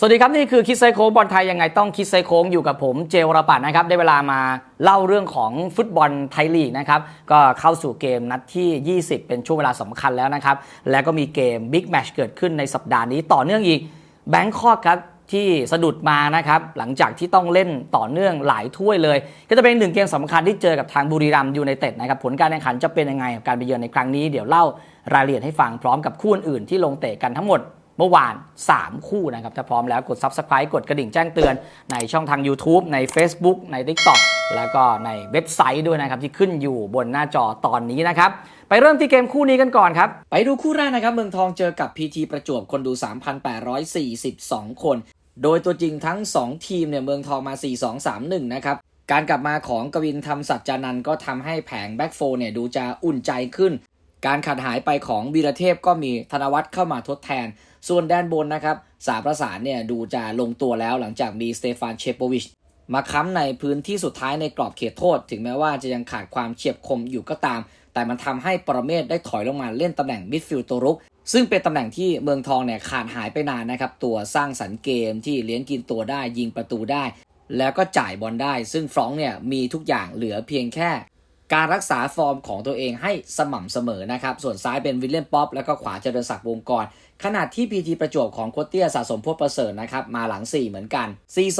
สวัสดีครับ นี่คือคิดไซโค้งบอลไทยยังไงต้องคิดไซโค้งอยู่กับผมเจวรปัตนะครับ ได้เวลามาเล่าเรื่องของฟุตบอลไทยลีกนะครับ ก็เข้าสู่เกมนัดที่ 20 เป็นช่วงเวลาสำคัญแล้วนะครับ แล้วก็มีเกมบิ๊กแมชเกิดขึ้นในสัปดาห์นี้ต่อเนื่องอีกแบงคอกครับที่สะดุดมานะครับ หลังจากที่ต้องเล่นต่อเนื่องหลายถ้วยเลย ก็จะเป็นหนึ่งเกมสำคัญที่เจอกับทางบุรีรัมย์ยูไนเต็ดนะครับผลการแข่งขันจะเป็นยังไงกับการไปเยือนในครั้งนี้เดี๋ยวเล่ารายละเอียดให้ฟังพร้อมกับคู่อื่นที่ลงเตะกันทั้งหมด เมื่อวาน 3 คู่นะครับ ถ้าพร้อมแล้วกด Subscribe กดกระดิ่งแจ้งเตือน ในช่องทาง YouTube ใน Facebook ใน TikTok แล้วก็ในเว็บไซต์ด้วยนะครับ ที่ขึ้นอยู่บนหน้าจอตอนนี้นะครับ ไปเริ่มที่เกมคู่นี้กันก่อนครับ ไปดูคู่แรกนะครับ เมืองทองเจอกับ PT ประจวบคนดู 3,842 คน โดยตัวจริงทั้ง 2 ทีมเนี่ยเมืองทองมา 4-2-3-1 นะครับการกลับมาของกวินธรรมสัจจานันท์ก็ทำให้แผงแบ็กโฟเนี่ยดูจะอุ่นใจขึ้น การขาดหายไปของวีรเทพก็มีธนวัฒน์เข้ามาทดแทน ส่วนแดนบนนะครับสามประสานเนี่ยดูจะลงตัวแล้วหลังจากมีสเตฟานเชโปวิชมาค้ำในพื้นที่สุดท้ายในกรอบเขตโทษ ถึงแม้ว่าจะยังขาดความเฉียบคมอยู่ก็ตาม แต่มันทำให้ปรเมศได้ถอยลงมาเล่นตำแหน่งมิดฟิลด์ตัวรุก ซึ่งเป็นตำแหน่งที่เมืองทองเนี่ยขาดหายไปนานนะครับ ตัวสร้างสรรค์เกมที่เลี้ยงกินตัวได้ยิงประตูได้ แล้วก็จ่ายบอลได้ ซึ่งฟรองก์เนี่ยมีทุกอย่างเหลือเพียงแค่ การรักษาฟอร์มของตัวเองให้สม่ำเสมอนะครับ ส่วนซ้ายเป็นวิลเลียมป๊อปแล้วก็ขวาเจริญศักดิ์วงกรขนาดที่พีทีประจวบของโคตเตียสะสมพวกประเสริฐนะครับ มาหลัง 4 เหมือนกัน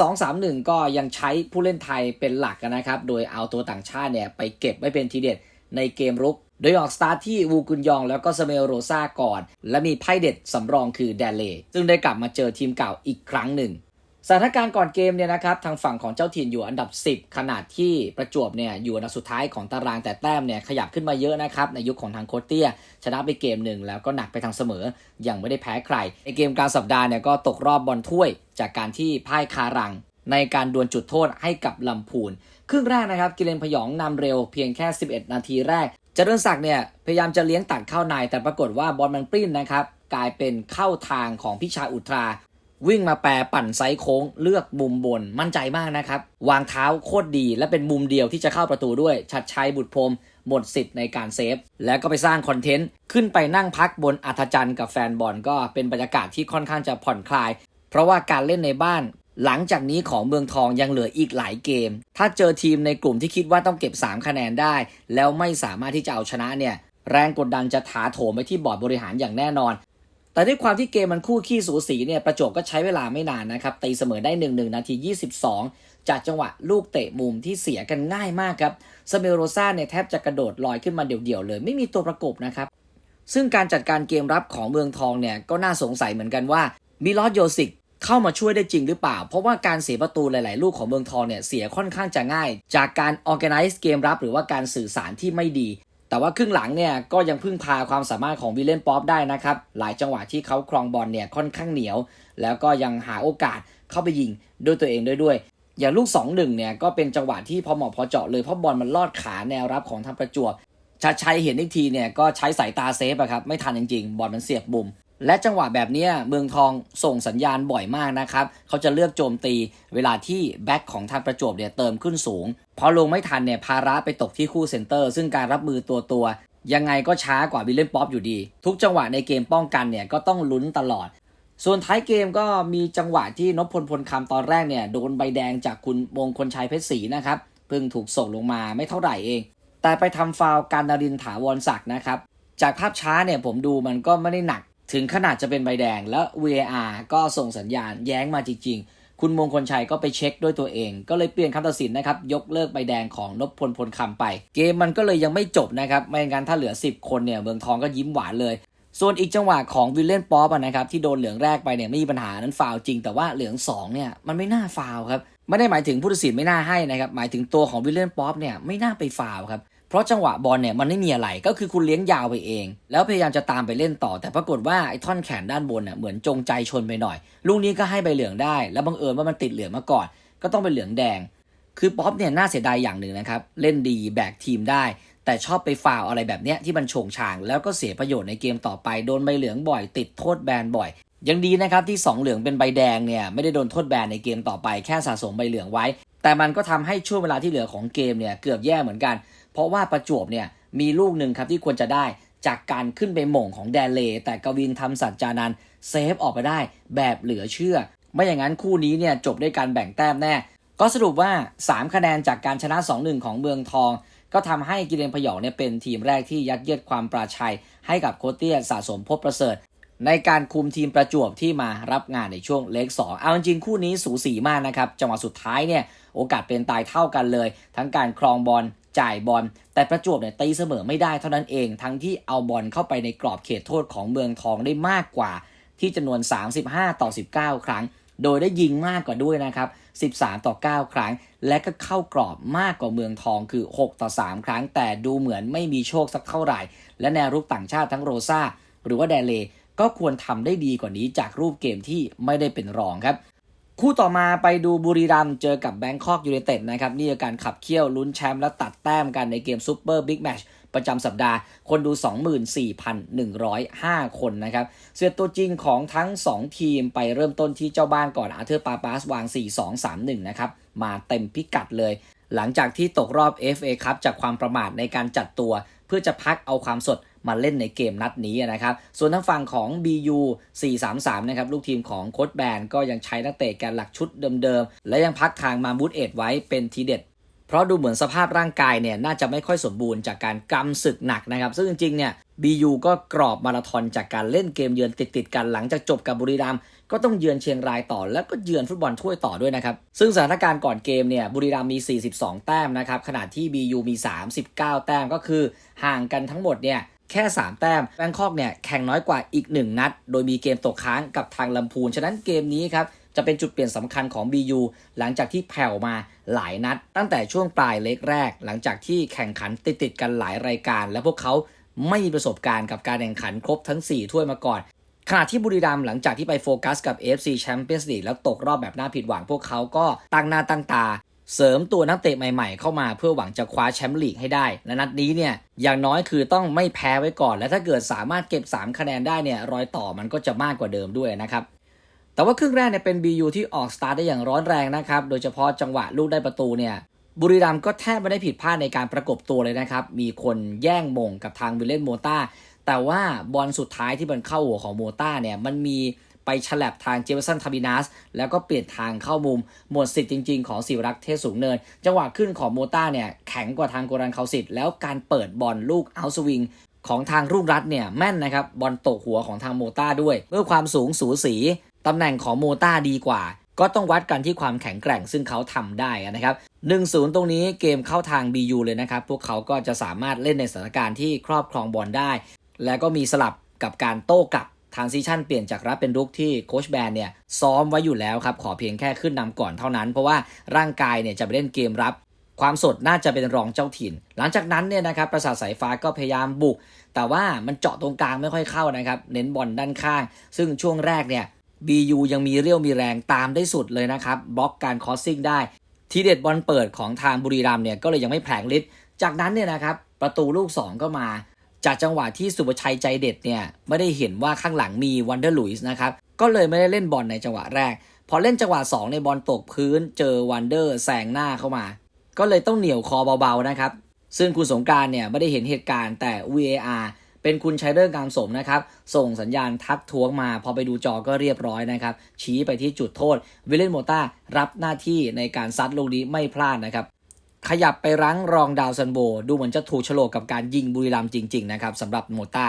4-2-3-1 ก็ยังใช้ผู้เล่นไทยเป็นหลักนะครับ โดยเอาตัวต่างชาติเนี่ยไปเก็บไว้เป็นทีเด็ดในเกมรุก โดยออกสตาร์ทที่วูกุนยองแล้วก็สเมลโรซาก่อน และมีไพ่เด็ดสำรองคือแดเล่ซึ่งได้กลับมาเจอทีมเก่าอีกครั้งหนึ่ง สถานการณ์ก่อนเกมเนี่ยนะครับทางฝั่งของเจ้าถิ่นอยู่อันดับ 10 ขนาดที่ประจวบเนี่ยอยู่อันดับสุดท้ายของตารางแต่แต้มเนี่ยขยับขึ้นมาเยอะนะครับในยุคของทางโคชเตียชนะไปเกมหนึ่งแล้วก็หนักไปทางเสมอ ยังไม่ได้แพ้ใคร ในเกมกลารสัปดาห์เนี่ยก็ตกรอบบอลถ้วย จากการที่พ่ายคารัง ในการดวลจุดโทษให้กับลำพูน ครึ่งแรกนะครับกิเลนพยองนำเร็วเพียงแค่ 11 นาทีแรกเจริญศักดิ์เนี่ยพยายามจะเลี้ยงตัดเข้าในแต่ปรากฏว่าบอลมันปริ้นนะครับกลายเป็นเข้าทางของพิชาอุทรา วิ่งมาแปรปั่นไซโค้งเลือกมุมบนมั่นใจมากนะครับ วางเท้าโคตรดีและเป็นมุมเดียวที่จะเข้าประตูด้วย ชัดชัยบุตรพรมหมดสิทธิ์ในการเซฟ แล้วก็ไปสร้างคอนเทนต์ ขึ้นไปนั่งพักบนอัธจันทร์กับแฟนบอลก็เป็นบรรยากาศที่ค่อนข้างจะผ่อนคลาย เพราะว่าการเล่นในบ้าน หลังจากนี้ของเมืองทองยังเหลืออีกหลายเกม ถ้าเจอทีมในกลุ่มที่คิดว่าต้องเก็บ 3 คะแนนได้ แล้วไม่สามารถที่จะเอาชนะเนี่ยแรงกดดันจะถาโถมไปที่บอร์ดบริหารอย่างแน่นอน แต่ด้วยความที่เกมมันคู่ขี้สูสีเนี่ยประจวบก็ใช้เวลาไม่นานนะครับตีเสมอได้1 1นาที 22 จากจังหวะลูกเตะมุมที่เสียกันง่ายมากครับสเมโรซาเนี่ยแทบจะกระโดดลอยขึ้นมาเดี่ยวๆเลย ไม่มีตัวประกบนะครับ ซึ่งการจัดการเกมรับของเมืองทองเนี่ยก็น่าสงสัยเหมือนกันว่ามิลอสโยซิกเข้ามาช่วยได้จริงหรือเปล่า เพราะว่าการเสียประตูหลาย ๆ ลูกของเมืองทองเนี่ยเสียค่อนข้างจะง่าย จากการ organize เกมรับ หรือว่าการสื่อสารที่ไม่ดี แต่ว่าครึ่งหลังเนี่ยก็ยังพึ่งพาความสามารถของวิลเลนป๊อปได้นะครับ หลายจังหวะที่เขาครองบอลเนี่ยค่อนข้างเหนียว แล้วก็ยังหาโอกาสเข้าไปยิงด้วยตัวเองด้วยด้วย อย่างลูก 2-1เนี่ยก็เป็นจังหวะที่พอเหมาะพอเจาะเลยเพราะบอลมันลอดขาแนวรับของทางประจวบชัดชัยเห็นอีกทีเนี่ยก็ใช้สายตาเซฟอะครับไม่ทันจริงๆ บอลมันเสียบมุม และจังหวะแบบนี้เมืองทองส่งสัญญาณบ่อยมากนะครับ เขาจะเลือกโจมตีเวลาที่แบ็คของทางประจวบเนี่ยเติมขึ้นสูง พอลงไม่ทันเนี่ยภาระไปตกที่คู่เซนเตอร์ ซึ่งการรับมือตัวตัวยังไงก็ช้ากว่าวิลเลนป๊อปอยู่ดี ทุกจังหวะในเกมป้องกันเนี่ยก็ต้องลุ้นตลอด ส่วนท้ายเกมก็มีจังหวะที่นพพลพลคำตอนแรกเนี่ยโดนใบแดงจากคุณมงคลชัยเพชรศรีนะครับเพิ่งถูกส่งลงมาไม่เท่าไหร่เอง แต่ไปทำฟาวการนารินถาวรศักดิ์นะครับจากภาพช้าเนี่ยผมดูมันก็ไม่ได้หนัก ถึงขนาดจะเป็นใบแดงแล้ว VAR ก็ส่งสัญญาณแย้งมาจริง ๆ คุณมงคลชัยก็ไปเช็คด้วยตัวเอง ก็เลยเปลี่ยนคำตัดสินนะครับ ยกเลิกใบแดงของนพพลพลคำไป เกมมันก็เลยยังไม่จบนะครับ ไม่งั้นถ้าเหลือ 10 คนเนี่ยเมืองทองก็ยิ้มหวานเลย ส่วนอีกจังหวะของวิลเลนป๊อปนะครับที่โดนเหลืองแรกไปเนี่ยไม่มีปัญหานั้นฟาวจริง แต่ว่าเหลืองสองเนี่ยมันไม่น่าฟาวครับไม่ได้หมายถึงผู้ตัดสินไม่น่าให้นะครับหมายถึงตัวของวิลเลนป๊อปเนี่ยไม่น่าไปฟาวครับ เพราะจังหวะบอลเนี่ยมันไม่มีอะไรก็คือคุณเลี้ยงยาวไปเอง แล้วพยายามจะตามไปเล่นต่อ แต่ปรากฏว่าไอ้ท่อนแขนด้านบนเน่ะเหมือนจงใจชนไปหน่อย ลูกนี้ก็ให้ใบเหลืองได้ แล้วบังเอิญว่ามันติดเหลืองมาก่อน ก็ต้องเป็นเหลืองแดง คือป๊อปเนี่ยน่าเสียดายอย่างหนึ่งนะครับเล่นดีแบกทีมได้ แต่ชอบไปฟาวอะไรแบบเนี้ยที่มันโฉงฉาง แล้วก็เสียประโยชน์ในเกมต่อไปโดนใบเหลืองบ่อย ติดโทษแบนบ่อยยังดีนะครับที่ 2 เหลืองเป็นใบแดงเนี่ยไม่ได้โดนโทษแบนในเกมต่อไปแค่สะสมใบเหลืองไว้ แต่มันก็ทำให้ช่วงเวลาที่เหลือของเกมเนี่ยเกือบแย่เหมือนกัน ราะว่าประจวบเนี่ยมีลูกหนึ่งครับที่ควรจะได้จากการขึ้นไปหม่งของแดนเล แต่กวินทำสัจจานันเซฟออกไปได้แบบเหลือเชื่อ ไม่อย่างนั้นคู่นี้เนี่ยจบด้วยการแบ่งแต้มแน่ ก็สรุปว่า 3 คะแนนจากการชนะ 2-1 ของเมืองทอง ก็ทำให้กิเลนพยองเนี่ยเป็นทีมแรกที่ยัดเยียดความปราชัย ให้กับโคเตี้ยสะสมพบประเสริฐ ในการคุมทีมประจวบที่มารับงานในช่วงเล็ก2เอาจริงคู่นี้สูสีมากนะครับจังหวะสุดท้ายเนี่ย โอกาสเป็นตายเท่ากันเลย ทั้งการครองบอลจ่ายบอลแต่ประจวบเนี่ยตีเสมอไม่ได้เท่านั้นเอง ทั้งที่เอาบอลเข้าไปในกรอบเขตโทษของเมืองทองได้มากกว่า ที่จำนวน 35 ต่อ 19 ครั้ง โดยได้ยิงมากกว่าด้วยนะครับ 13 ต่อ 9 ครั้ง และก็เข้ากรอบมากกว่าเมืองทองคือ 6 ต่อ 3 ครั้ง แต่ดูเหมือนไม่มีโชคสักเท่าไหร่ และแนวรุกต่างชาติทั้งโรซาหรือว่าแดเลก็ควรทำได้ดีกว่านี้จากรูปเกมที่ไม่ได้เป็นรองครับ คู่ต่อมาไปดูบุรีรัมย์เจอกับแบงคอกยู n นเต็ดนะครับ นี่คือการขับเคี่ยวลุ้นแชมป์และตัดแต้มกันในเกมซูเปอร์บิ๊กแมชประจำสัปดาห์ คนดู 24,105 คนนะครับเสือตัวจริงของทั้ง 2 ทีมไปเริ่มต้นที่เจ้าบ้านก่อนอาเธอร์ปาปาสวาง 4-2-3-1 นะครับมาเต็มพิกัดเลย หลังจากที่ตกรอบ FA ครับจากความประมาทในการจัดตัว เพื่อจะพักเอาความสด มาเล่นในเกมนัดนี้นะครับ ส่วนทางฝั่งของ BU 433 นะครับ ลูกทีมของโค้ชแบนก็ยังใช้นักเตะแกนหลักชุดเดิมๆ และยังพักทางมาบูตเอ็ดไว้เป็นทีเด็ดเพราะดูเหมือนสภาพร่างกายเนี่ยน่าจะไม่ค่อยสมบูรณ์จากการกำศึกหนักนะครับ ซึ่งจริงๆเนี่ย BU ก็กรอบมาราธอนจากการเล่นเกมเยือนติดๆกันหลังจากจบกับบุรีรัมย์ก็ต้องเยือนเชียงรายต่อ แล้วก็เยือนฟุตบอลถ้วยต่อด้วยนะครับ ซึ่งสถานการณ์ก่อนเกมเนี่ยบุรีรัมย์มี 42 แต้มนะครับขณะที่ BU มี 39 แต้มก็คือห่างกันทั้งหมดเนี่ย แค่ 3 แต้มแบงคอกเนี่ยแข่งน้อยกว่าอีก 1 นัด โดยมีเกมตกค้างกับทางลำพูน ฉะนั้นเกมนี้ครับจะเป็นจุดเปลี่ยนสำคัญของ BU หลังจากที่แผ่วมาหลายนัด ตั้งแต่ช่วงปลายเล็กแรก หลังจากที่แข่งขันติดติดๆกันหลายรายการ และพวกเขาไม่มีประสบการณ์กับการแข่งขันครบทั้ง 4 ถ้วยมาก่อน ขณะที่บุรีรัมย์หลังจากที่ไปโฟกัสกับ AFC Champions League แล้วตกรอบแบบน่าผิดหวังพวกเขาก็ตั้งหน้าตั้งตา เสริมตัวนักเตะใหม่ๆ เข้ามาเพื่อหวังจะคว้าแชมป์ลีกให้ได้ และนัดนี้เนี่ยอย่างน้อยคือต้องไม่แพ้ไว้ก่อน และถ้าเกิดสามารถเก็บ 3 คะแนนได้เนี่ยรอยต่อมันก็จะมากกว่าเดิมด้วยนะครับแต่ว่าครึ่งแรกเนี่ยเป็น BU ที่ออกสตาร์ทได้อย่างร้อนแรงนะครับโดยเฉพาะจังหวะลูกได้ประตูเนี่ยบุรีรัมย์ก็แทบไม่ได้ผิดพลาดในการประกบตัวเลยนะครับมีคนแย่งมงกับทางวิลเลนโมต้าแต่ว่าบอลสุดท้ายที่มันเข้าหัวของโมต้าเนี่ยมันมี ไปฉลับทางเจฟสันทาบินัสแล้วก็เปลี่ยนทางเข้ามุม หมดสิทธิ์จริง ๆ ของศิวรักษ์เทศสูงเนิน จังหวะขึ้นของโมต้าเนี่ยแข็งกว่าทางโกรันเขาสิทธิ์แล้วการเปิดบอลลูกเอาสวิงของทางรุ่งรัตเนี่ยแม่นนะครับบอลตกหัวของทางโมต้าด้วยเมื่อความสูงสูสีตำแหน่งของโมต้าดีกว่า ก็ต้องวัดกันที่ความแข็งแกร่งซึ่งเขาทำได้นะครับ1-0 ตรงนี้เกมเข้าทาง BU เลยนะครับ พวกเขาก็จะสามารถเล่นในสถานการณ์ที่ครอบครองบอลได้ และก็มีสลับกับการโต้กลับ ทางซีชั่นเปลี่ยนจากรับเป็นรุกที่โคชแบนเนี่ยซ้อมไว้อยู่แล้วครับ ขอเพียงแค่ขึ้นนำก่อนเท่านั้น เพราะว่าร่างกายเนี่ยจะไปเล่นเกมรับ ความสดน่าจะเป็นรองเจ้าถิ่น หลังจากนั้นเนี่ยนะครับประสาทสายฟ้าก็พยายามบุก แต่ว่ามันเจาะตรงกลางไม่ค่อยเข้านะครับเน้นบอลด้านข้าง ซึ่งช่วงแรกเนี่ย BU ยังมีเรี่ยวมีแรงตามได้สุดเลยนะครับบล็อกการคอสซิ่งได้ ทีเด็ดบอลเปิดของทางบุรีรัมเนี่ยก็เลยยังไม่แผลงฤทธิ์จากนั้นเนี่ยนะครับประตูลูก 2 ก็มา จากจังหวะที่สุภชัยใจเด็ดเนี่ยไม่ได้เห็นว่าข้างหลังมีวันเดอร์ลุยส์นะครับก็เลยไม่ได้เล่นบอลในจังหวะแรก พอเล่นจังหวะ2ในบอลตกพื้นเจอวันเดอร์แซงหน้าเข้ามา ก็เลยต้องเหนียวคอเบาๆนะครับซึ่งคุณสงการเนี่ยไม่ได้เห็นเหตุการณ์แต่ VAR เป็นคุณชัยเรื่องการสมนะครับ ส่งสัญญาณทักท้วงมา พอไปดูจอก็เรียบร้อยนะครับ ชี้ไปที่จุดโทษ วิลเลนโมต้ารับหน้าที่ในการซัดลูกนี้ไม่พลาดนะครับ ขยับไปรั้งรองดาวซันโบ ดูเหมือนจะถูกโฉลกกับการยิงบุรีรัมย์จริง ๆ นะครับสำหรับโมต้า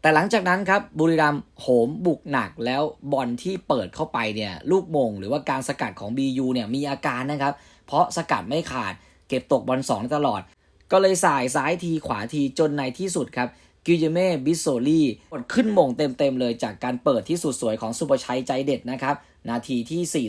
แต่หลังจากนั้นครับบุรีรัมย์โหมบุกหนักแล้วบอลที่เปิดเข้าไปเนี่ยลูกมงหรือว่าการสกัดของ BU เนี่ยมีอาการนะครับ เพราะสกัดไม่ขาด เก็บตกบอลสองตลอด ก็เลยสายซ้ายทีขวาทีจนในที่สุดครับกิเยเม่บิโซลีกดขึ้นมงเต็มๆเลยจากการเปิดที่สุดสวยของสุภชัยใจเด็ดนะครับนาทีที่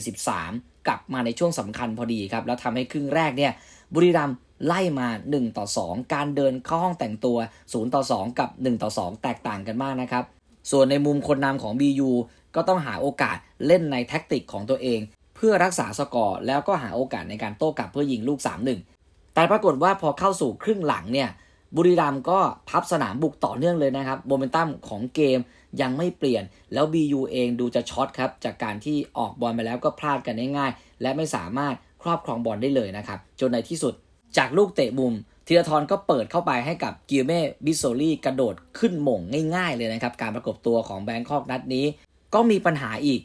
43 กลับมาในช่วงสำคัญพอดีครับแล้วทำให้ครึ่งแรกเนี่ย บุรีรัมย์ไล่มา 1 ต่อ 2 การเดินเข้าห้องแต่งตัว 0 ต่อ 2 กับ 1 ต่อ 2 แตกต่างกันมากนะครับ ส่วนในมุมคนนำของ BU ก็ต้องหาโอกาสเล่นในแท็กติกของตัวเอง เพื่อรักษาสกอร์ แล้วก็หาโอกาสในการโต้กลับเพื่อยิงลูก 3-1 แต่ปรากฏว่าพอเข้าสู่ครึ่งหลังเนี่ยบุรีรัมย์ก็พับสนามบุกต่อเนื่องเลยนะครับโมเมนตัมของเกมยังไม่เปลี่ยน แล้ว BU เองดูจะช็อตครับ จากการที่ออกบอลไปแล้วก็พลาดกันง่ายๆ และไม่สามารถ ครอบครองบอลได้เลยนะครับ จนในที่สุดจากลูกเตะมุมธีรทรก็เปิดเข้าไปให้กับกิเม่บิโซลีกระโดดขึ้นหม่งง่ายๆเลยนะครับ การประกบตัวของแบงคอกนัดนี้ ก็มีปัญหาอีก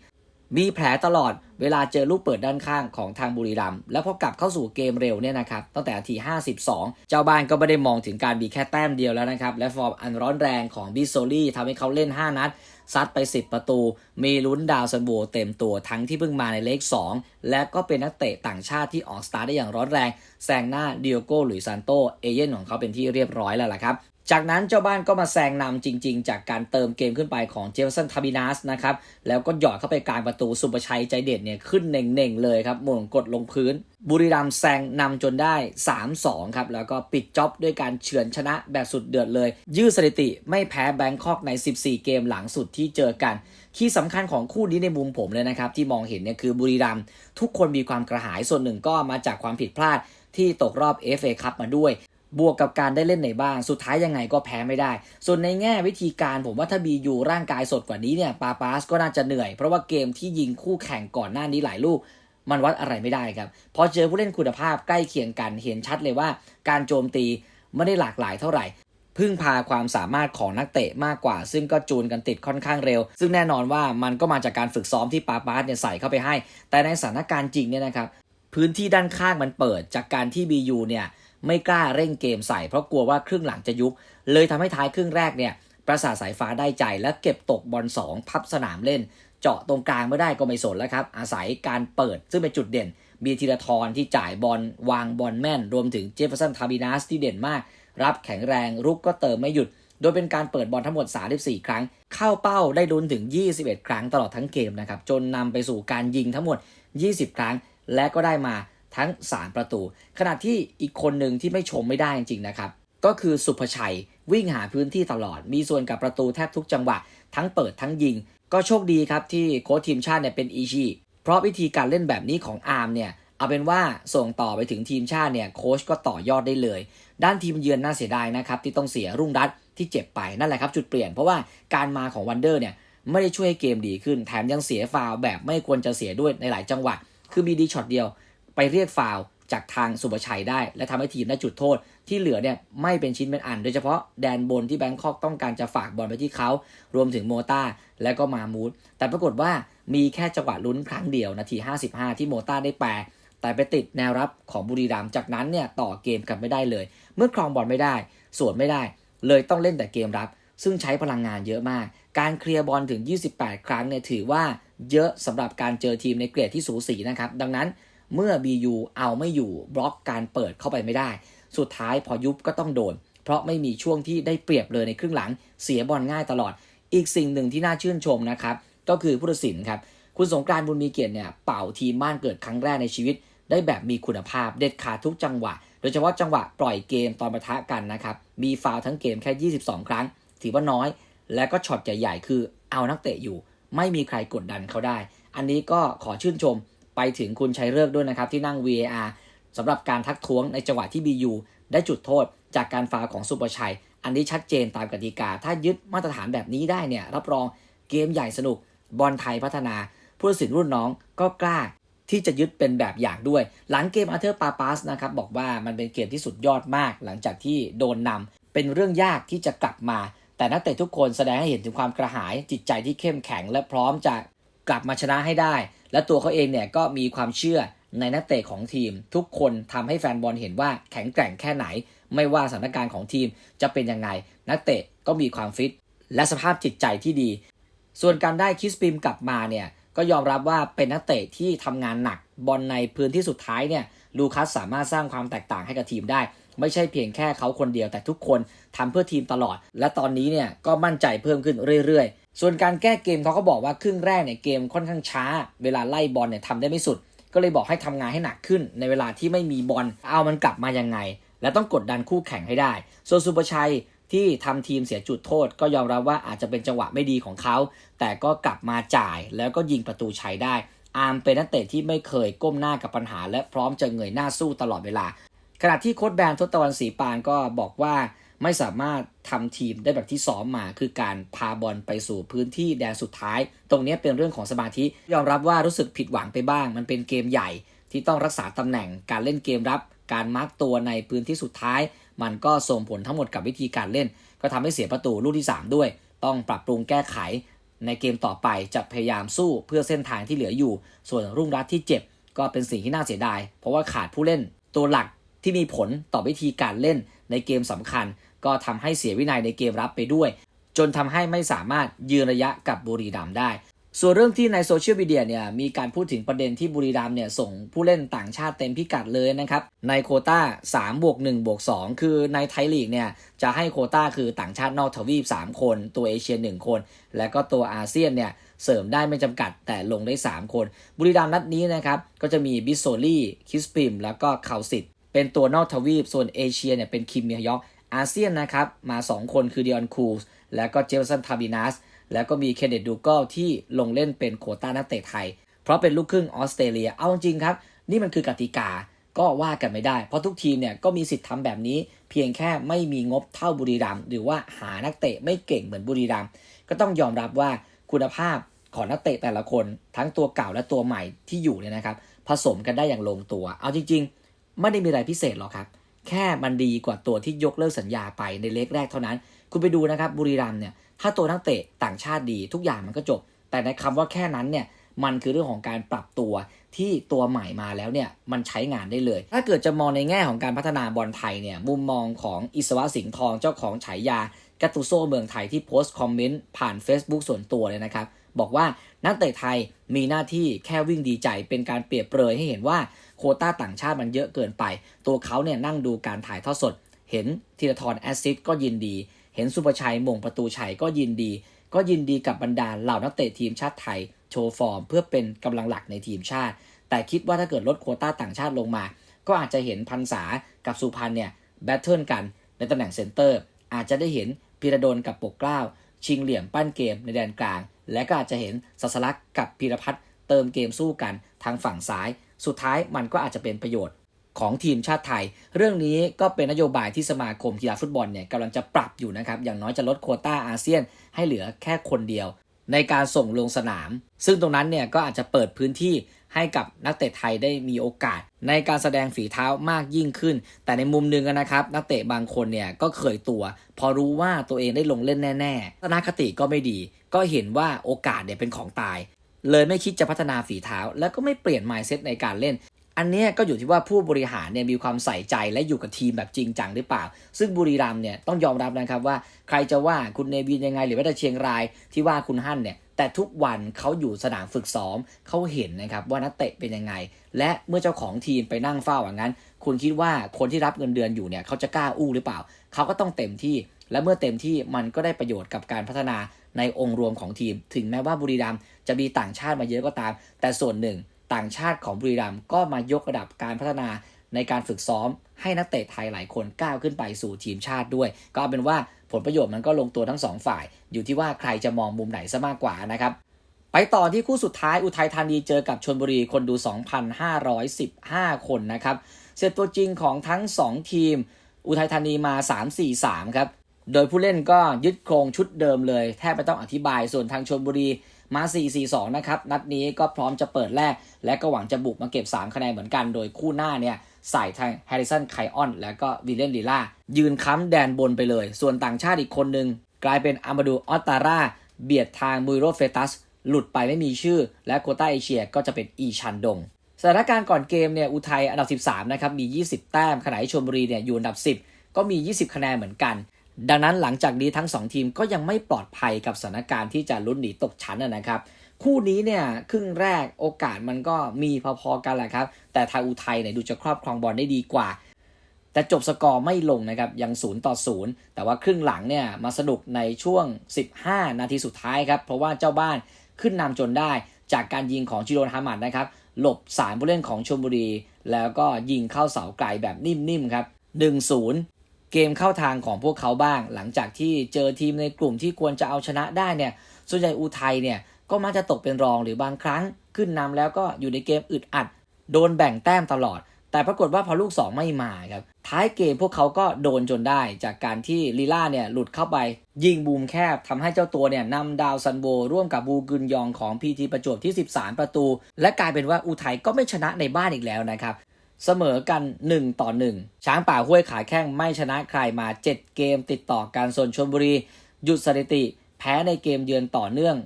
มีแผลตลอดเวลาเจอลูกเปิดด้านข้างของทางบุรีรัมย์แล้วพอกลับเข้าสู่เกมเร็วเนี่ยนะครับตั้งแต่ที 52 เจ้าบ้านก็ไม่ได้มองถึงการมีแค่แต้มเดียวแล้วนะครับ และฟอร์มอันร้อนแรงของบิโซลี่ทำให้เขาเล่น 5 นัด ซัดไป 10 ประตู มีลุ้นดาวซันโบเต็มตัวทั้งที่เพิ่งมาในเลข 2 และก็เป็นนักเตะต่างชาติที่ออกสตาร์ทได้อย่างร้อนแรง แซงหน้าดิโอโกหลุยซานโตเอเย่นของเขาเป็นที่เรียบร้อยแล้วล่ะครับ จากนั้นเจ้าบ้านก็มาแซงนำจริง ๆ จากการเติมเกมขึ้นไปของเจฟสันทาบินัสนะครับ แล้วก็หยอดเข้าไปกลางประตูสุประชัยใจเด็ดเนี่ยขึ้นเน่งๆเลยครับหม่งกดลงพื้น บุรีรัมแซงนำจนได้ 3-2 ครับ แล้วก็ปิดจ็อบด้วยการเฉือนชนะแบบสุดเดือดเลย ยืดสถิติไม่แพ้แบงคอกใน 14 เกมหลังสุดที่เจอกันคีย์สำคัญของคู่นี้ในมุมผมเลยนะครับ ที่มองเห็นเนี่ยคือบุรีรัมทุกคนมีความกระหายส่วนหนึ่งก็มาจากความผิดพลาดที่ตกรอบ FA คัพมาด้วย บวกกับการได้เล่นในบ้านสุดท้ายยังไงก็แพ้ไม่ได้ ส่วนในแง่วิธีการผมว่าถ้าบียูร่างกายสดกว่านี้เนี่ยปาปาสก็น่าจะเหนื่อย เพราะว่าเกมที่ยิงคู่แข่งก่อนหน้านี้หลายลูก มันวัดอะไรไม่ได้ครับพอเจอผู้เล่นคุณภาพใกล้เคียงกันเห็นชัดเลยว่า การโจมตีไม่ได้หลากหลายเท่าไหร่พึ่งพาความสามารถของนักเตะมากกว่า ซึ่งก็จูนกันติดค่อนข้างเร็ว ซึ่งแน่นอนว่ามันก็มาจากการฝึกซ้อมที่ปาปาสเนี่ยใส่เข้าไปให้ แต่ในสถานการณ์จริงเนี่ยนะครับพื้นที่ด้านข้างมันเปิดจากการที่ BU เนี่ย ไม่กล้าเร่งเกมใส่เพราะกลัวว่าครึ่งหลังจะยุบเลยทำให้ท้ายครึ่งแรกเนี่ยประสาทสายฟ้าได้ใจและเก็บตกบอล2พับสนามเล่น เจาะตรงกลางไม่ได้ก็ไม่สนแล้วครับ อาศัยการเปิดซึ่งเป็นจุดเด่น มีธีรทรที่จ่ายบอลวางบอลแม่น รวมถึงเจฟเฟอร์สันทาบินัสที่เด่นมาก รับแข็งแรงรุกก็เติมไม่หยุด โดยเป็นการเปิดบอลทั้งหมด 34 ครั้ง เข้าเป้าได้ลุ้นถึง 21 ครั้งตลอดทั้งเกมนะครับจนนำไปสู่การยิงทั้งหมด 20 ครั้ง และก็ได้มา ทั้ง 3 ประตู ขณะที่อีกคนหนึ่งที่ไม่ชมไม่ได้จริงๆนะครับ ก็คือสุภชัยวิ่งหาพื้นที่ตลอด มีส่วนกับประตูแทบทุกจังหวะ ทั้งเปิดทั้งยิง ก็โชคดีครับที่โค้ชทีมชาติเนี่ยเป็นอีชีเพราะวิธีการเล่นแบบนี้ของอาร์มเนี่ยเอาเป็นว่าส่งต่อไปถึงทีมชาติเนี่ยโค้ชก็ต่อยอดได้เลย ด้านทีมเยือนน่าเสียดายนะครับที่ต้องเสียรุ่งรัตที่เจ็บไปนั่นแหละครับจุดเปลี่ยนเพราะว่าการมาของวันเดอร์เนี่ยไม่ได้ช่วยให้เกมดีขึ้น แถมยังเสียฟาวแบบไม่ควรจะเสียด้วยในหลายจังหวะ คือมีดีช็อตเดียว ไปเรียกฟาวล์จากทางสุประชัยได้ และทำให้ทีมได้จุดโทษที่เหลือเนี่ยไม่เป็นชิ้นเป็นอัน โดยเฉพาะแดนบนที่แบงคอกต้องการจะฝากบอลไปที่เขา รวมถึงโมต้าและก็มามูดแต่ปรากฏว่ามีแค่จังหวะลุ้นครั้งเดียวนาที 55 ที่โมต้าได้แปรแต่ไปติดแนวรับของบุรีรัมย์จากนั้นเนี่ยต่อเกมกันไม่ได้เลย เมื่อครองบอลไม่ได้ สวนไม่ได้ เลยต้องเล่นแต่เกมรับ ซึ่งใช้พลังงานเยอะมาก การเคลียร์บอลถึง 28 ครั้งเนี่ยถือว่าเยอะสำหรับการเจอทีมในเกรดที่สูสีนะครับ ดังนั้น เมื่อ BU เอาไม่อยู่บล็อกการเปิดเข้าไปไม่ได้ สุดท้ายพอยุบก็ต้องโดน เพราะไม่มีช่วงที่ได้เปรียบเลยในครึ่งหลังเสียบอลง่ายตลอด อีกสิ่งหนึ่งที่น่าชื่นชมนะครับ ก็คือผู้ตัดสินครับ คุณสงกรานต์บุญมีเกียรติเนี่ยเป่าทีมบ้านเกิดครั้งแรกในชีวิต ได้แบบมีคุณภาพเด็ดขาดทุกจังหวะ โดยเฉพาะจังหวะปล่อยเกมตอนประทะกันนะครับมีฟาวทั้งเกมแค่ 22 ครั้ง ถือว่าน้อย และก็ช็อตใหญ่ๆ คือเอานักเตะอยู่ ไม่มีใครกดดันเขาได้ อันนี้ก็ขอชื่นชม ไปถึงคุณชัยเลิกด้วยนะครับที่นั่ง VAR สำหรับการทักท้วงในจังหวะที่ BU ได้จุดโทษจากการฟาวของสุประชัย อันนี้ชัดเจนตามกติกา ถ้ายึดมาตรฐานแบบนี้ได้เนี่ยรับรองเกมใหญ่สนุกบอลไทยพัฒนา ผู้ตัดสินรุ่นน้องก็กล้าที่จะยึดเป็นแบบอย่างด้วย หลังเกมอาเธอร์ปาปาสนะครับบอกว่ามันเป็นเกมที่สุดยอดมาก หลังจากที่โดนนำเป็นเรื่องยากที่จะกลับมา แต่นักเตะทุกคนแสดงให้เห็นถึงความกระหายจิตใจที่เข้มแข็งและพร้อมจะกลับมาชนะให้ได้ และตัวเขาเองเนี่ยก็มีความเชื่อในนักเตะของทีม ทุกคนทำให้แฟนบอลเห็นว่าแข็งแกร่งแค่ไหน ไม่ว่าสถานการณ์ของทีมจะเป็นยังไง นักเตะก็มีความฟิต และสภาพจิตใจที่ดี ส่วนการได้คิสปิมกลับมาเนี่ยก็ยอมรับว่าเป็นนักเตะที่ทำงานหนักบอลในพื้นที่สุดท้ายเนี่ยลูคัสสามารถสร้างความแตกต่างให้กับทีมได้ ไม่ใช่เพียงแค่เขาคนเดียวแต่ทุกคนทำเพื่อทีมตลอด และตอนนี้เนี่ยก็มั่นใจเพิ่มขึ้นเรื่อยๆ ส่วนการแก้เกมเขาก็บอกว่าครึ่งแรกเนี่ยเกมค่อนข้างช้า เวลาไล่บอลเนี่ยทำได้ไม่สุด ก็เลยบอกให้ทำงานให้หนักขึ้น ในเวลาที่ไม่มีบอลเอามันกลับมายังไง และต้องกดดันคู่แข่งให้ได้ ส่วนสุประชัยที่ทำทีมเสียจุดโทษ ก็ยอมรับว่าอาจจะเป็นจังหวะไม่ดีของเขา แต่ก็กลับมาจ่ายแล้วก็ยิงประตูชัยได้ อาร์มเป็นนักเตะที่ไม่เคยก้มหน้ากับปัญหา และพร้อมจะเงยหน้าสู้ตลอดเวลา ขณะที่โค้ชแบนทศตวรรณศรีปานก็บอกว่า ไม่สามารถทำทีมได้แบบที่ซ้อมมา คือการพาบอลไปสู่พื้นที่แดนสุดท้าย ตรงนี้เป็นเรื่องของสมาธิ ยอมรับว่ารู้สึกผิดหวังไปบ้าง มันเป็นเกมใหญ่ที่ต้องรักษาตำแหน่ง การเล่นเกมรับ การมาร์กตัวในพื้นที่สุดท้าย มันก็ส่งผลทั้งหมดกับวิธีการเล่น ก็ทำให้เสียประตูลูกที่ 3 ด้วย ต้องปรับปรุงแก้ไข ในเกมต่อไปจะพยายามสู้เพื่อเส้นทางที่เหลืออยู่ ส่วนรุ่งรัตที่เจ็บก็เป็นสิ่งที่น่าเสียดาย เพราะว่าขาดผู้เล่นตัวหลักที่มีผลต่อวิธีการเล่นในเกมสำคัญ ก็ทำให้เสียวินัยในเกมรับไปด้วย จนทำให้ไม่สามารถยืนระยะกับบุรีรัมย์ได้ ส่วนเรื่องที่ในโซเชียลมีเดียเนี่ยมีการพูดถึงประเด็นที่บุรีรัมย์เนี่ยส่งผู้เล่นต่างชาติเต็มพิกัดเลยนะครับ ในโคต้า3บวก1บวก2คือในไทยลีกเนี่ยจะให้โคต้าคือต่างชาตินอกทวีป 3 คน ตัวเอเชีย 1 คน และก็ตัวอาเซียนเนี่ยเสริมได้ไม่จำกัดแต่ลงได้ 3 คน บุรีรัมย์นัดนี้นะครับก็จะมีบิสโซลี่คิสปิมแล้วก็คาสิตเป็นตัวนอกทวีปส่วนเอเชียเนี่ยเป็นคิมเมียยอก อาเซียนนะครับ มา 2 คนคือเดียนคูสแล้วก็เจฟสันทาบินัสแล้วก็มีเคนเนตดูกลที่ลงเล่นเป็นโคต้านักเตะไทย เพราะเป็นลูกครึ่งออสเตรเลีย เอาจริงครับ นี่มันคือกติกาก็ว่ากันไม่ได้ เพราะทุกทีมเนี่ยก็มีสิทธิ์ทำแบบนี้ เพียงแค่ไม่มีงบเท่าบุรีรัมย์หรือว่าหานักเตะไม่เก่งเหมือนบุรีรัมย์ก็ต้องยอมรับว่าคุณภาพของนักเตะแต่ละคน ทั้งตัวเก่าและตัวใหม่ที่อยู่เนี่ยนะครับ ผสมกันได้อย่างลงตัว เอาจริง ๆ ไม่ได้มีอะไรพิเศษหรอกครับ แค่มันดีกว่าตัวที่ยกเลิกสัญญาไปในเล็กแรกเท่านั้น คุณไปดูนะครับบุรีรัมเนี่ยถ้าตัวนักเตะต่างชาติดีทุกอย่างมันก็จบ แต่ในคำว่าแค่นั้นเนี่ยมันคือเรื่องของการปรับตัวที่ตัวใหม่มาแล้วเนี่ยมันใช้งานได้เลย ถ้าเกิดจะมองในแง่ของการพัฒนาบอลไทยเนี่ยมุมมองของอิสวะสิงห์ทองเจ้าของฉายากัตตุโซเมืองไทยที่โพสต์คอมเมนต์ผ่าน Facebook ส่วนตัวเลยนะครับ บอกว่านักเตะไทยมีหน้าที่แค่วิ่งดีใจเป็นการเปรียบเปรยให้เห็นว่าโคต้าต่างชาติมันเยอะเกินไป ตัวเขาเนี่ยนั่งดูการถ่ายทอดสด เห็นธีรทรแอซิสต์ก็ยินดี เห็นสุประชัยมงประตูชัยก็ยินดี ก็ยินดีกับบรรดาเหล่านักเตะทีมชาติไทย โชว์ฟอร์ม เพื่อเป็นกำลังหลักในทีมชาติ แต่คิดว่าถ้าเกิดลดโคต้าต่างชาติลงมา ก็อาจจะเห็นพันษากับสุพรรณเนี่ยแบทเทิลกันในตำแหน่งเซนเตอร์อาจจะได้เห็นพีระดลกับปกเกล้า ชิงเหลี่ยมปั้นเกมในแดนกลาง และก็อาจจะเห็นสัสลักษ์กับพีรพัฒน์เติมเกมสู้กันทางฝั่งซ้าย สุดท้ายมันก็อาจจะเป็นประโยชน์ของทีมชาติไทย เรื่องนี้ก็เป็นนโยบายที่สมาคมกีฬาฟุตบอลเนี่ยกำลังจะปรับอยู่นะครับ อย่างน้อยจะลดโควต้าอาเซียนให้เหลือแค่คนเดียว ในการส่งลงสนาม ซึ่งตรงนั้นเนี่ยก็อาจจะเปิดพื้นที่ให้กับนักเตะไทยได้มีโอกาส ในการแสดงฝีเท้ามากยิ่งขึ้น แต่ในมุมหนึ่งนะครับ นักเตะบางคนเนี่ยก็เคยตัว พอรู้ว่าตัวเองได้ลงเล่นแน่ๆทัศนคติก็ไม่ดี ก็เห็นว่าโอกาสเนี่ยเป็นของตาย เลยไม่คิดจะพัฒนาฝีเท้า แล้วก็ไม่เปลี่ยน mindset ในการเล่น อันนี้ก็อยู่ที่ว่าผู้บริหารเนี่ยมีความใส่ใจและอยู่กับทีมแบบจริงจังหรือเปล่า ซึ่งบุรีรัมเนี่ยต้องยอมรับนะครับว่าใครจะว่าคุณเนวินยังไง หรือว่าแต่เชียงรายที่ว่าคุณฮั่นเนี่ยแต่ทุกวันเขาอยู่สนามฝึกซ้อมเขาเห็นนะครับว่านักเตะเป็นยังไง และเมื่อเจ้าของทีมไปนั่งเฝ้าอย่างนั้น คุณคิดว่าคนที่รับเงินเดือนอยู่เนี่ยเขาจะกล้าอู้หรือเปล่า เขาก็ต้องเต็มที่ และเมื่อเต็มที่มันก็ได้ประโยชน์กับการพัฒนาในองค์รวมของทีม ถึงแม้ว่าบุรีรัมจะมีต่างชาติมาเยอะก็ตาม แต่ส่วนหนึ่ง ต่างชาติของบุรีรัมย์ก็มายกระดับการพัฒนาในการฝึกซ้อม ให้นักเตะไทยหลายคนก้าวขึ้นไปสู่ทีมชาติด้วย ก็เอาเป็นว่าผลประโยชน์มันก็ลงตัวทั้งสองฝ่าย อยู่ที่ว่าใครจะมองมุมไหนซะมากกว่านะครับ ไปต่อที่คู่สุดท้ายอุทัยธานีเจอกับชนบุรีคนดู 2,515 คนนะครับเซตตัวจริงของทั้ง 2 ทีม อุทัยธานีมา 3-4-3 ครับ โดยผู้เล่นก็ยึดโครงชุดเดิมเลย แทบไม่ต้องอธิบายส่วนทางชนบุรี มา 4-4-2 นะครับ นัดนี้ก็พร้อมจะเปิดแรก และก็หวังจะบุกมาเก็บ 3 คะแนนเหมือนกัน โดยคู่หน้าเนี่ยใส่ทางแฮร์ริสันไคออน แล้วก็วิลเลนดีล่า ยืนค้ำแดนบนไปเลย ส่วนต่างชาติอีกคนหนึ่งกลายเป็นอามาดูออตตาร่าเบียดทางมุยโรเฟตัส หลุดไปไม่มีชื่อ และโคต้าเอเชียก็จะเป็นอีชันดงสถานการณ์ก่อนเกมเนี่ยอุทัยอันดับ 13 นะครับมี 20 แต้มขณะที่ชลบุรีเนี่ยอยู่อันดับ 10 ก็มี 20 คะแนนเหมือนกัน ดังนั้นหลังจากนี้ทั้ง 2 ทีมก็ยังไม่ปลอดภัยกับสถานการณ์ที่จะลุ้นหนีตกชั้นนะครับ คู่นี้เนี่ยครึ่งแรกโอกาสมันก็มีพอๆกันแหละครับ แต่ทางอุทัยเนี่ยดูจะครอบครองบอลได้ดีกว่า แต่จบสกอร์ไม่ลงนะครับยัง0ต่อ0แต่ว่าครึ่งหลังเนี่ยมาสนุกในช่วง 15 นาทีสุดท้ายครับเพราะว่าเจ้าบ้านขึ้นนำจนได้จากการยิงของจิโรนฮามัดนะครับหลบสามผู้เล่นของชลบุรี แล้วก็ยิงเข้าเสาไกลแบบนิ่มๆครับ1-0 เกมเข้าทางของพวกเขาบ้าง หลังจากที่เจอทีมในกลุ่มที่ควรจะเอาชนะได้เนี่ยส่วนใหญ่อุทัยเนี่ยก็มักจะตกเป็นรองหรือบางครั้งขึ้นนำแล้วก็อยู่ในเกมอึดอัด โดนแบ่งแต้มตลอด แต่ปรากฏว่าพอลูก 2 ไม่มาครับท้ายเกมพวกเขาก็โดนจนได้ จากการที่ลีล่าเนี่ยหลุดเข้าไป ยิงบูมแคบทำให้เจ้าตัวเนี่ยนำดาวซันโบร่วมกับบูกึนยองของพีทีประจวบที่ 13 ประตู และกลายเป็นว่าอุทัยก็ไม่ชนะในบ้านอีกแล้วนะครับ เสมอกัน 1 ต่อ 1 ช้างป่าห้วยขาแข้งไม่ชนะใครมา 7 เกมติดต่อการส่วนชนบุรี หยุดสถิติ แพ้ในเกมเยือนต่อเนื่อง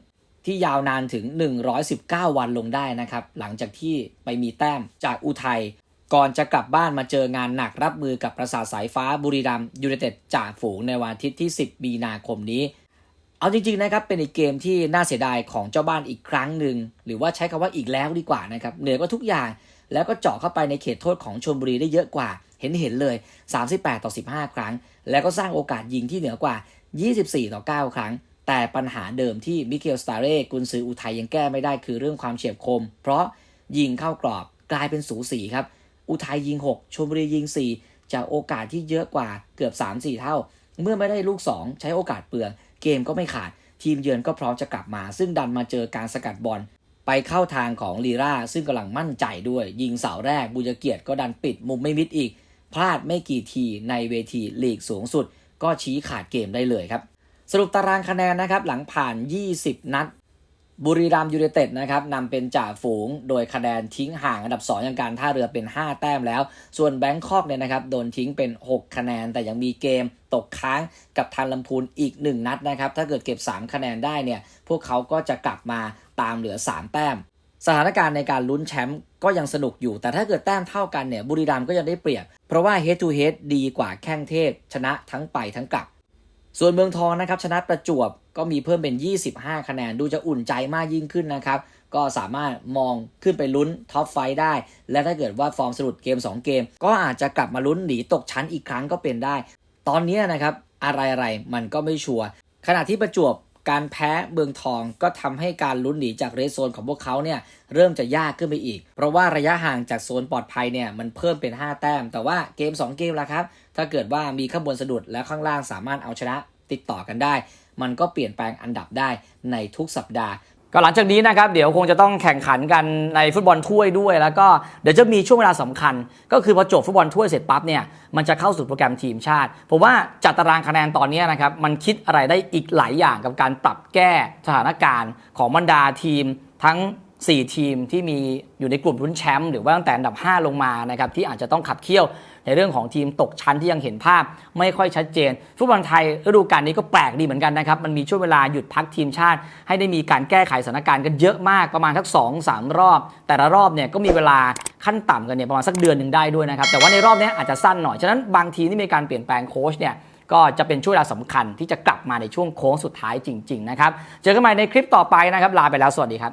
ที่ยาวนานถึง 119 วันลงได้นะครับ หลังจากที่ไปมีแต้มจากอุทัยก่อนจะกลับบ้านมาเจองานหนักรับมือกับประสาทสายฟ้าบุรีรัมย์ยูไนเต็ดจ่าฝูงในวันอาทิตย์ที่ 10 มีนาคมนี้ เอาจริงๆนะครับเป็นอีกเกมที่น่าเสียดายของเจ้าบ้านอีกครั้งหนึ่งหรือว่าใช้คำว่าอีกแล้วดีกว่านะครับเหนือกว่าทุกอย่าง แล้วก็เจาะเข้าไปในเขตโทษของชลบุรีได้เยอะกว่า เห็นเห็นเลย 38 ต่อ 15 ครั้ง แล้วก็สร้างโอกาสยิงที่เหนือกว่า 24 ต่อ 9 ครั้ง แต่ปัญหาเดิมที่มิเคลสตาเร่กุนซืออุทัยยังแก้ไม่ได้คือเรื่องความเฉียบคม เพราะยิงเข้ากรอบกลายเป็นสูสีครับ อุทัยยิง 6ชลบุรียิง 4 จากโอกาสที่เยอะกว่าเกือบ 3-4 เท่า เมื่อไม่ได้ลูก 2 ใช้โอกาสเปลือง เกมก็ไม่ขาด ทีมเยือนก็พร้อมจะกลับมา ซึ่งดันมาเจอการสกัดบอล ไปเข้าทางของลีราซึ่งกำลังมั่นใจด้วย ยิงเสาแรกบุญเกียรติก็ดันปิดมุมไม่มิดอีก พลาดไม่กี่ทีในเวทีลีกสูงสุด ก็ชี้ขาดเกมได้เลยครับ สรุปตารางคะแนนนะครับหลังผ่าน 20 นัด บุรีรัมย์ยูไนเต็ดนะครับนำเป็นจ่าฝูงโดยคะแนนทิ้งห่างอันดับ 2 อย่างการท่าเรือเป็น 5 แต้มแล้ว ส่วนแบงคอกเนี่ยนะครับโดนทิ้งเป็น 6 คะแนน แต่ยังมีเกมตกค้างกับทันลำพูนอีก 1 นัดนะครับ ถ้าเกิดเก็บ 3 คะแนนได้เนี่ย พวกเขาก็จะกลับมาตามเหลือ 3 แต้ม สถานการณ์ในการลุ้นแชมป์ก็ยังสนุกอยู่ แต่ถ้าเกิดแต้มเท่ากันเนี่ยบุรีรัมย์ก็ยังได้เปรียบ เพราะว่า head to head ดีกว่าแข้งเทพชนะทั้งไปทั้งกลับ ส่วนเมืองทองนะครับชนะประจวบก็มีเพิ่มเป็น 25 คะแนน ดูจะอุ่นใจมากยิ่งขึ้นนะครับ ก็สามารถมองขึ้นไปลุ้นท็อปไฟได้ และถ้าเกิดว่าฟอร์มสรุดเกม 2 เกม ก็อาจจะกลับมาลุ้นหนีตกชั้นอีกครั้งก็เป็นได้ ตอนนี้นะครับอะไรๆมันก็ไม่ชัวร์ขณะที่ประจวบการแพ้เมืองทองก็ทำให้การลุ้นหนีจากเรสโซนของพวกเขาเนี่ยเริ่มจะยากขึ้นไปอีก เพราะว่าระยะห่างจากโซนปลอดภัยเนี่ยมันเพิ่มเป็น 5 แต้ม แต่ว่าเกม 2 เกมแล้วครับ ถ้าเกิดว่ามีข้างบนสะดุดและข้างล่างสามารถเอาชนะติดต่อกันได้ มันก็เปลี่ยนแปลงอันดับได้ในทุกสัปดาห์ ก็หลังจากนี้นะครับ เดี๋ยวคงจะต้องแข่งขันกันในฟุตบอลถ้วยด้วย แล้วก็เดี๋ยวจะมีช่วงเวลาสำคัญ ก็คือพอจบฟุตบอลถ้วยเสร็จปั๊บเนี่ยมันจะเข้าสู่โปรแกรมทีมชาติผมว่าจัดตารางคะแนนตอนนี้นะครับมันคิดอะไรได้อีกหลายอย่างกับการปรับแก้สถานการณ์ของบรรดาทีมทั้ง4 ทีมที่มีอยู่ในกลุ่มลุ้นแชมป์หรือว่าตั้งแต่อันดับ 5 ลงมานะครับที่อาจจะต้องขับเคี่ยว ในเรื่องของทีมตกชั้นที่ยังเห็นภาพไม่ค่อยชัดเจนฟุตบอลไทยฤดูกาลนี้ก็แปลกดีเหมือนกันนะครับมันมีช่วงเวลาหยุดพักทีมชาติ ให้ได้มีการแก้ไขสถานการณ์กันเยอะมากประมาณสัก2 3รอบ แต่ละรอบเนี่ยก็มีเวลาขั้นต่ำกันเนี่ยประมาณสักเดือนหนึ่งได้ด้วยนะครับแต่ว่าในรอบนี้อาจจะสั้นหน่อยฉะนั้นบางทีที่มีการเปลี่ยนแปลงโค้ชเนี่ยก็จะเป็นช่วงเวลาสำคัญที่จะกลับมาในช่วงโค้งสุดท้ายจริง ๆ นะครับ เจอกันใหม่ในคลิปต่อไปนะครับ ลาไปแล้ว สวัสดีครับ